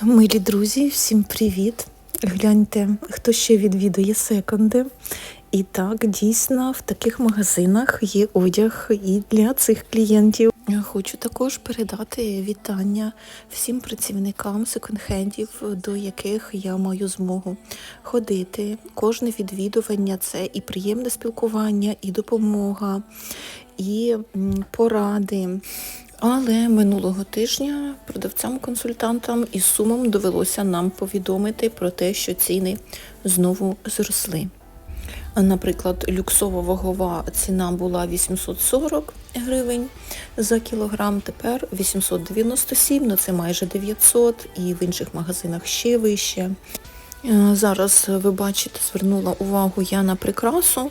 Милі друзі, всім привіт! Гляньте, хто ще відвідує секонди. І так, дійсно, в таких магазинах є одяг і для цих клієнтів. Хочу також передати вітання всім працівникам секонд-хендів, до яких я маю змогу ходити. Кожне відвідування це і приємне спілкування, і допомога, і поради. Але минулого тижня продавцям-консультантам із сумом довелося нам повідомити про те, що ціни знову зросли. Наприклад, люксова вагова ціна була 840 гривень за кілограм, тепер 897, ну це майже 900, і в інших магазинах ще вище. Е, Зараз ви бачите, звернула увагу я на прикрасу,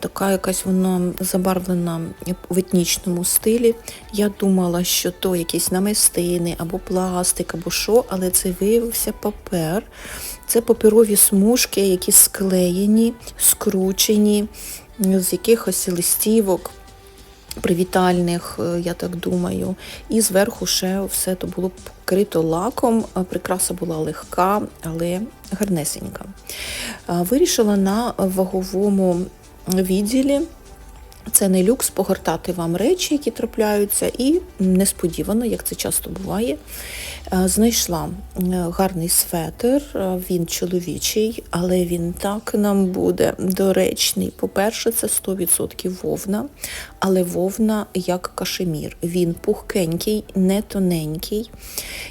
така якась вона забарвлена в етнічному стилі. Я думала, що то якісь намистини або пластик, або що, але це виявився папер. Це паперові смужки, які склеєні, скручені з якихось листівок привітальних, е, я так думаю. І зверху ще все то було покрито лаком. Прикраса була легка, але гарнесенька. Е, Вирішила на ваговому відділі. Це не люкс погортати вам речі, які трапляються, і несподівано, як це часто буває, е, знайшла е, гарний светр, е, він чоловічий, але він так нам буде доречний. По-перше, це 100% вовна, але вовна як кашемір. Він пухкенький, не тоненький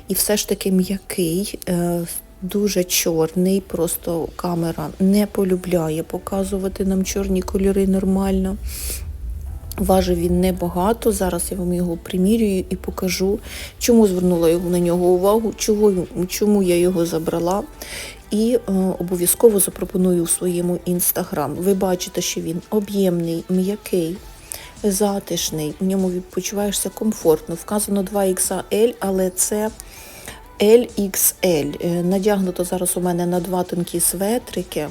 і все ж таки м'який. Дуже чорний, просто камера не полюбляє показувати нам чорні кольори нормально. Важив він небагато. Зараз я вам його примірюю і покажу, чому звернула на нього увагу, чого, чому я його забрала. І е, обов'язково запропоную у своєму інстаграм. Ви бачите, що він об'ємний, м'який, затишний, в ньому відпочиваєшся комфортно. Вказано 2XL, але це LXL. Е, Надягнуто зараз у мене на два тонкі светрики.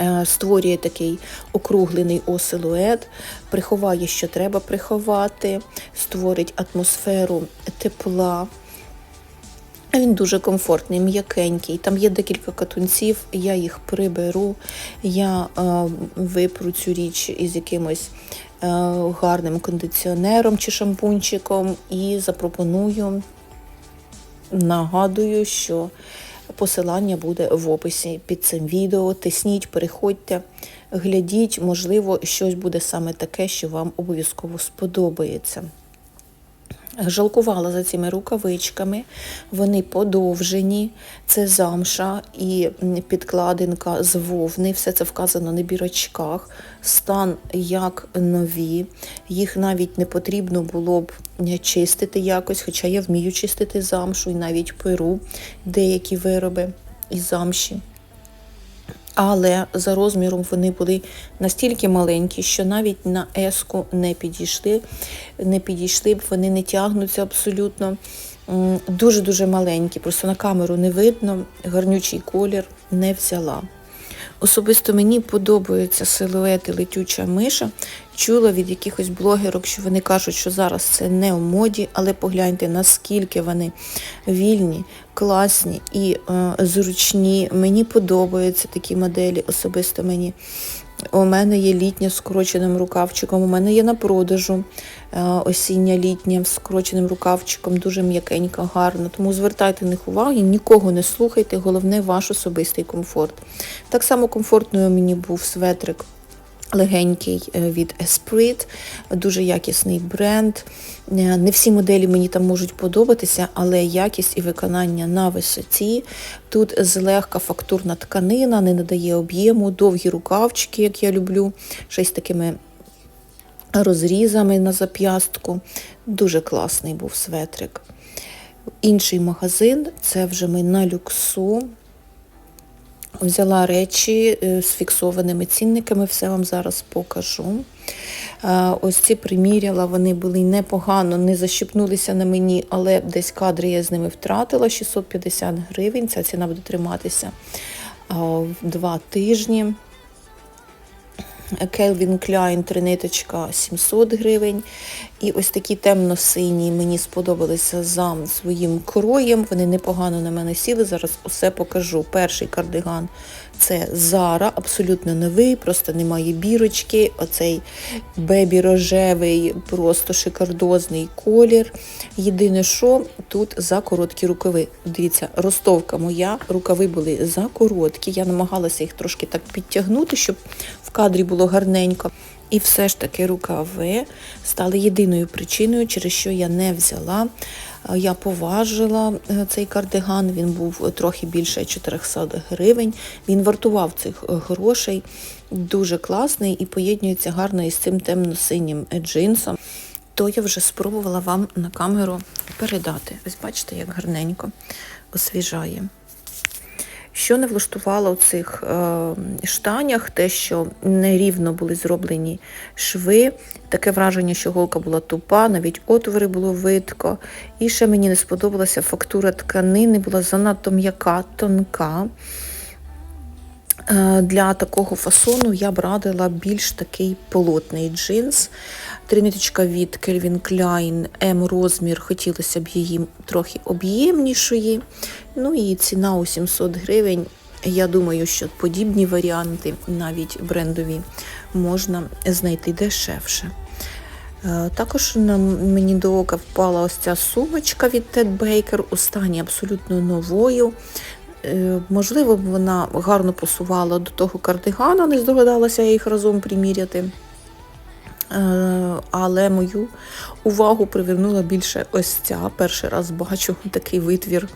Е, Створює такий округлений осилует, приховає, що треба приховати, створить атмосферу тепла. Він дуже комфортний, м'якенький. Там є декілька катунців, я їх приберу, я е, випру цю річ із якимось е, гарним кондиціонером чи шампунчиком і запропоную Нагадую, що посилання буде в описі під цим відео. Тисніть, переходьте, глядіть, можливо, щось буде саме таке, що вам обов'язково сподобається. Жалкувала за цими рукавичками, вони подовжені, це замша і підкладинка з вовни, все це вказано на бірочках, стан як нові, їх навіть не потрібно було б чистити якось, хоча я вмію чистити замшу і навіть перу деякі вироби із замші. Але за розміром вони були настільки маленькі, що навіть на еску не підійшли, не підійшли б, вони не тягнуться абсолютно. Дуже-дуже маленькі, просто на камеру не видно, гарнючий колір не взяла. Особисто мені подобаються силуети летюча миша. Чула від якихось блогерок, що вони кажуть, що зараз це не у моді, але погляньте, наскільки вони вільні, класні і е, зручні. Мені подобаються такі моделі, особисто мені. У мене є літня з скороченим рукавчиком, у мене є на продажу е, осіння літня з скороченим рукавчиком, дуже м'якенька, гарна. Тому звертайте на них увагу, нікого не слухайте, головне ваш особистий комфорт. Так само комфортною мені був светрик легенький е, від Esprit, дуже якісний бренд. Е, Не всі моделі мені там можуть подобатися, але якість і виконання на висоті. Тут злегка фактурна тканина, не надає об'єму, довгі рукавчики, як я люблю, ще з такими розрізами на зап'ястку. Дуже класний був светрик. Інший магазин це вже ми на люксу. Взяла речі е, з фіксованими цінниками, все вам зараз покажу. Е, Ось ці приміряла, вони були непогано, не защипнулися на мені, але десь кадри я з ними втратила. 650 гривень. Ця ціна буде триматися е, два тижні. Calvin Klein триниточка 700 гривень. І ось такі темно-сині мені сподобалися за своїм кроєм. Вони непогано на мене сіли. Зараз усе покажу. Перший кардиган це Зара, абсолютно новий, просто немає бірочки. Оцей бебі рожевий, просто шикардозний колір. Єдине, що тут за короткі рукави. Дивіться, ростовка моя, рукави були за короткі. Я намагалася їх трошки так підтягнути, щоб в кадрі було гарненько. І все ж таки рукави стали єдиною причиною, через що я не взяла. Е, Я поважила е, цей кардиган, він був трохи більше 400 гривень. Він вартував цих е, грошей, дуже класний і поєднується гарно із цим темно-синім джинсом. То я вже спробувала вам на камеру передати. Ось бачите, як гарненько освіжає. Що не влаштувало у цих е, штанях, те, що нерівно були зроблені шви, таке враження, що голка була тупа, навіть отвори було видко. І ще мені не сподобалася фактура тканини, була занадто м'яка, тонка. Е, Для такого фасону я б радила більш такий полотний джинс. Триниточка від Calvin Klein М розмір, хотілося б її трохи об'ємнішої. Ну і ціна у 700 гривень. Я думаю, що подібні варіанти, навіть брендові, можна знайти дешевше. Е, Також на мені до ока впала ось ця сумочка від Ted Baker у стані абсолютно новою. Е, Можливо, вона гарно пасувала до того кардигана, не здогадалася я їх разом приміряти. Е, Але мою увагу привернула більше ось ця. Перший раз бачу такий витвір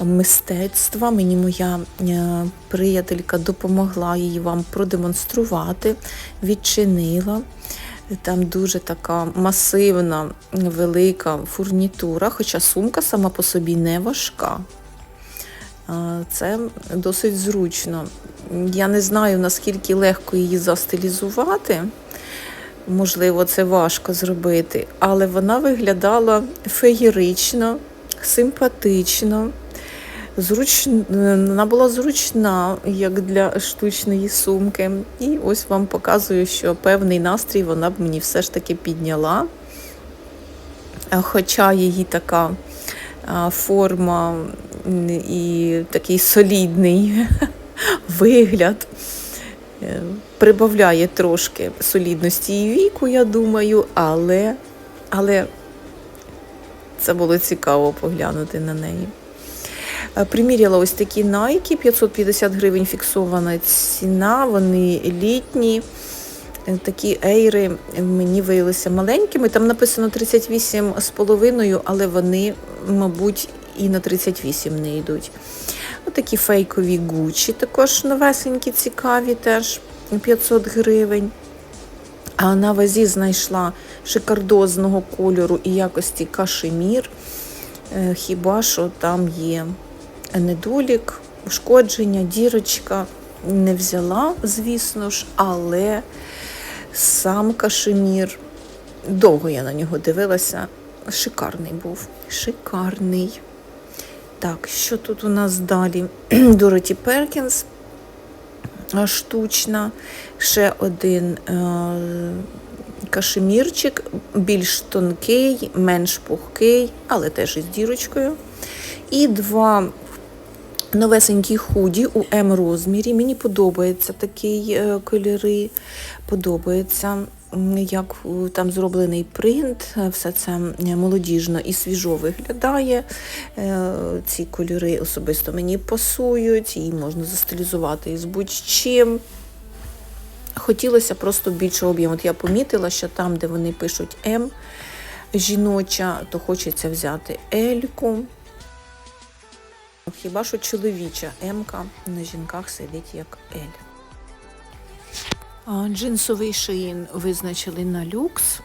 мистецтва. Мені моя е, приятелька допомогла її вам продемонструвати, відчинила. Там дуже така масивна, велика фурнітура, хоча сумка сама по собі не важка. Це досить зручно. Я не знаю, наскільки легко її застилізувати. Можливо, це важко зробити, але вона виглядала феєрично, симпатично. Зруч... Вона була зручна, як для штучної сумки. І ось вам показую, що певний настрій вона б мені все ж таки підняла. Хоча її така форма і такий солідний вигляд е, прибавляє трошки солідності і віку, я думаю, але, але це було цікаво поглянути на неї. Е, Приміряла ось такі Nike, 550 гривень фіксована ціна, вони літні. Е, Такі ейри мені виявилися маленькими. Там написано 38,5, але вони, мабуть, і на 38 не йдуть. Отакі фейкові гучі, також новесенькі, цікаві, теж 500 гривень. А на вазі знайшла шикардозного кольору і якості кашемір. Е, Хіба що там є недолік, ушкодження, дірочка. Не взяла, звісно ж, але сам кашемір, довго я на нього дивилася, шикарний був. Шикарний. Так, що тут у нас далі? Дороті Перкінс штучна, ще один е- кашемірчик, більш тонкий, менш пухкий, але теж із дірочкою. І два новесенькі худі у М розмірі. Мені подобаються такі е, кольори, подобається, як е, там зроблений принт, е, все це молодіжно і свіжо виглядає. Ці кольори особисто мені пасують, і можна застилізувати із будь-чим. Хотілося просто більше об'єму. От я помітила, що там, де вони пишуть М жіноча, то хочеться взяти Ельку. Хіба що чоловіча М-ка на жінках сидить як. А, Джинсовий шиїн визначили на люкс.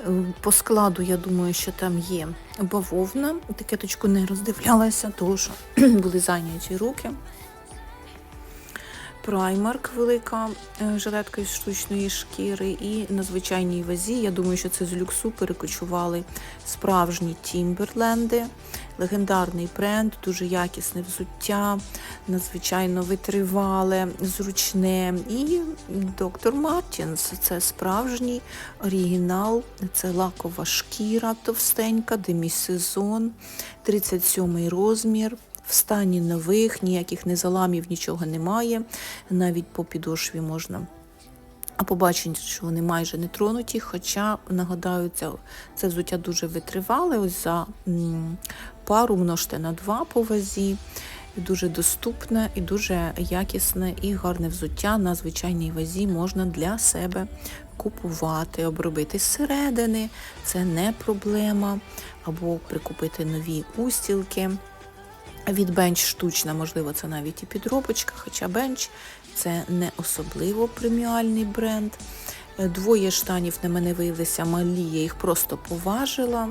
Е, По складу, я думаю, що там є бавовна. Етикеточку не роздивлялася, тому що були зайняті руки. Primark велика е, жилетка із штучної шкіри і на звичайній вазі. Я думаю, що це з люксу перекочували справжні Тімберленди, легендарний бренд, дуже якісне взуття, надзвичайно витривале, зручне. І доктор Мартінс це справжній оригінал, це лакова шкіра товстенька, демісезон, 37 розмір. В стані нових, ніяких незаламів, нічого немає. Навіть по підошві можна а побачити, що вони майже не тронуті. Хоча, нагадаю, це, це взуття дуже витривале. Ось за пару множте на два по вазі. Дуже доступне і дуже якісне і гарне взуття на звичайній вазі можна для себе купувати, обробити зсередини, це не проблема, або прикупити нові устілки. Від бенч штучна, можливо, це навіть і підробочка, хоча бенч це не особливо преміальний бренд. Е, Двоє штанів на мене виявилися малі, я їх просто поважила.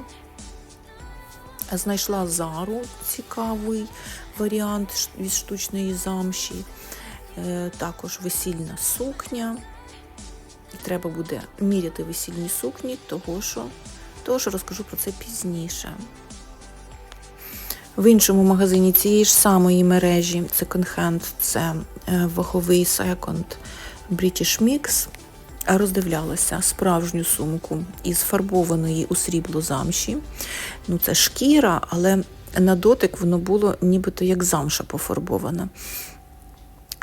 Знайшла зару цікавий варіант від штучної замші. Е, Також весільна сукня. Треба буде міряти весільні сукні, того що, того що розкажу про це пізніше. В іншому магазині цієї ж самої мережі секонд-хенд це е, ваговий секонд British Mix. Роздивлялася справжню сумку із фарбованої у срібло замші. Ну, це шкіра, але на дотик воно було нібито як замша пофарбована.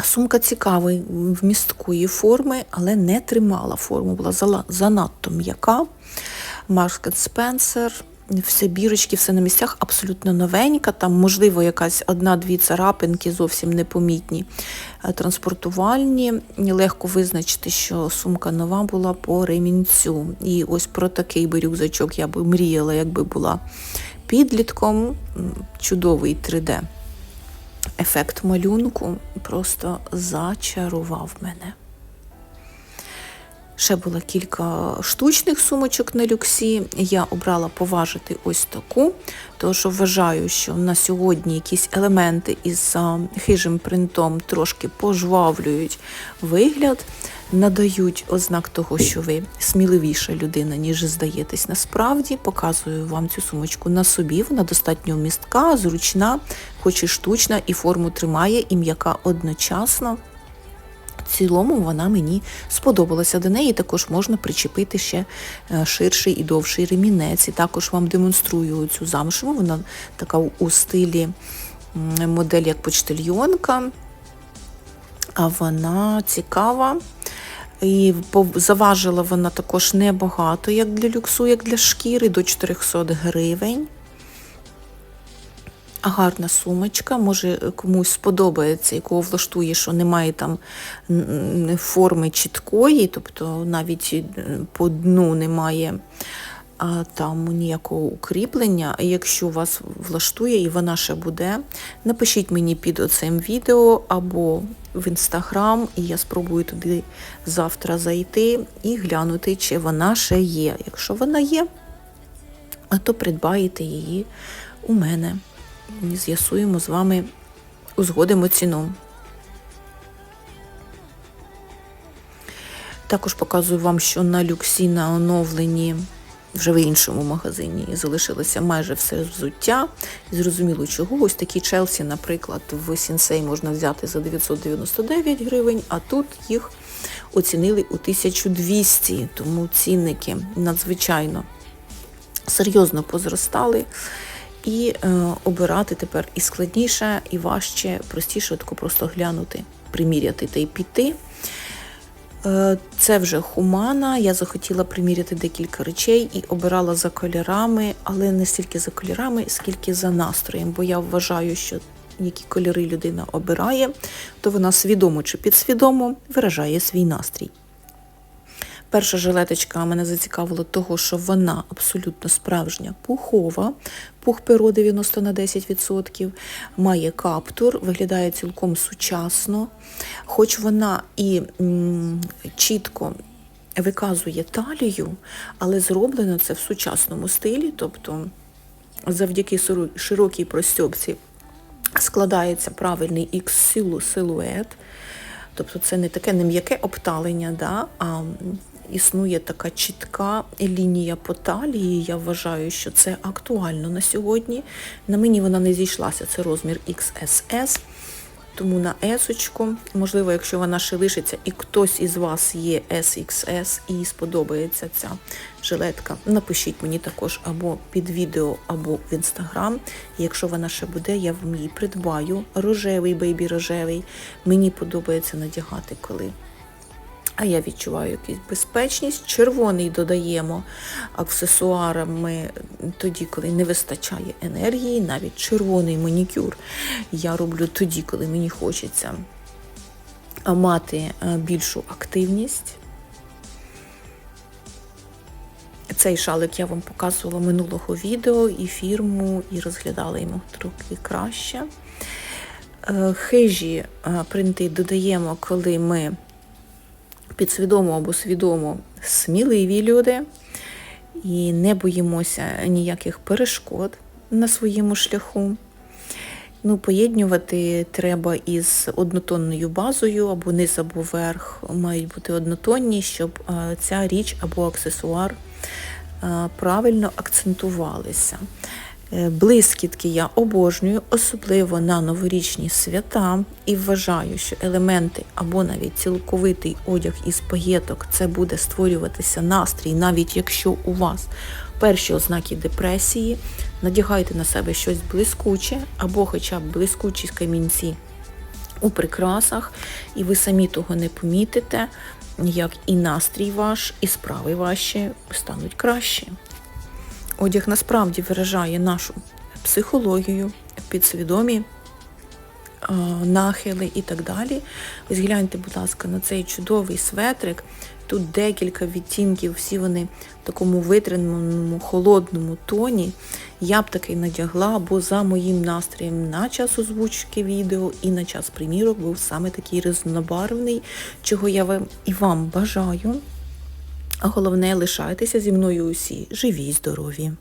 Сумка цікавої, вмісткої форми, але не тримала форму, була занадто м'яка. Маркет Спенсер, все бірочки, все на місцях, абсолютно новенька. Там, можливо, якась одна-дві царапинки зовсім непомітні. Е, Транспортувальні. Легко визначити, що сумка нова була по ремінцю. І ось про такий би рюкзачок я би мріяла, якби була підлітком. Чудовий 3D. Ефект малюнку просто зачарував мене. Ще було кілька штучних сумочок на люксі. Я обрала поважити ось таку, тому вважаю, що на сьогодні якісь елементи із хижим принтом трошки пожвавлюють вигляд, надають ознак того, що ви сміливіша людина, ніж здаєтесь. Насправді показую вам цю сумочку на собі. Вона достатньо вмістка, зручна, хоч і штучна, і форму тримає, і м'яка одночасно. Цілому вона мені сподобалася. До неї також можна причепити ще е, ширший і довший ремінець. І також вам демонструю цю замшеву. Вона така у стилі модель як почтальйонка, а вона цікава. І заважила вона також небагато, як для люксу, як для шкіри, до 400 гривень. Гарна сумочка, може комусь сподобається, якого влаштує, що немає там форми чіткої, тобто навіть е, по дну немає там ніякого укріплення. Якщо вас влаштує і вона ще буде, напишіть мені під оцим відео або в інстаграм, і я спробую туди завтра зайти і глянути, чи вона ще є. Якщо вона є, то придбаєте її у мене. І З'ясуємо з вами, узгодимо ціну. Також показую вам, що на люксі на оновленні вже в іншому магазині залишилося майже все взуття. Зрозуміло чого. Ось такі Челсі, наприклад, в Сінсей можна взяти за 999 гривень, а тут їх оцінили у 1200, тому цінники надзвичайно серйозно позростали. І е, обирати тепер і складніше, і важче, простіше тако просто глянути, приміряти та й піти. Е, Це вже хумана. Я захотіла приміряти декілька речей і обирала за кольорами, але не стільки за кольорами, скільки за настроєм, бо я вважаю, що які кольори людина обирає, то вона свідомо чи підсвідомо виражає свій настрій. Перша жилеточка мене зацікавила того, що вона абсолютно справжня пухова, пух перо 90 на 10%, має каптур, виглядає цілком сучасно, хоч вона і м, чітко виказує талію, але зроблено це в сучасному стилі, тобто завдяки широкій простьопці складається правильний ікс-силует. Тобто це не таке не м'яке обталення, да, а існує така чітка лінія по талії. Я вважаю, що це актуально на сьогодні. На мені вона не зійшлася, це розмір XSS. Тому на есочку, можливо, якщо вона ще лишиться і хтось із вас є SXS і сподобається ця жилетка, напишіть мені також або під відео, або в інстаграм. Якщо вона ще буде, я вам її придбаю. Рожевий, бейбі рожевий. Мені подобається надягати коли. А я відчуваю якусь безпечність. Червоний додаємо аксесуарами тоді, коли не вистачає енергії, навіть червоний манікюр я роблю тоді, коли мені хочеться мати е, більшу активність. Цей шалик я вам показувала минулого відео і фірму, і розглядала йому трохи краще. Е, Хижі е, принти додаємо, коли ми підсвідомо або свідомо сміливі люди і не боїмося ніяких перешкод на своєму шляху. Ну, Поєднювати треба із однотонною базою, або низ, або верх мають бути однотонні, щоб ця річ або аксесуар правильно акцентувалися. Е, Блискітки я обожнюю, особливо на новорічні свята, і вважаю, що елементи або навіть цілковитий одяг із паєток це буде створюватися настрій, навіть якщо у вас перші ознаки депресії, надягайте на себе щось блискуче, або хоча б блискучі камінці у прикрасах, і ви самі того не помітите, як і настрій ваш, і справи ваші стануть кращі. Одяг насправді виражає нашу психологію, підсвідомі е, нахили і так далі. Ось гляньте, будь ласка, на цей чудовий светрик. Тут декілька відтінків, всі вони в такому витреному, холодному тоні. Я б такий надягла, бо за моїм настроєм на час озвучки відео і на час примірок був саме такий різнобарвний, чого я вам і вам бажаю. А головне, лишайтеся зі мною усі живі й здорові.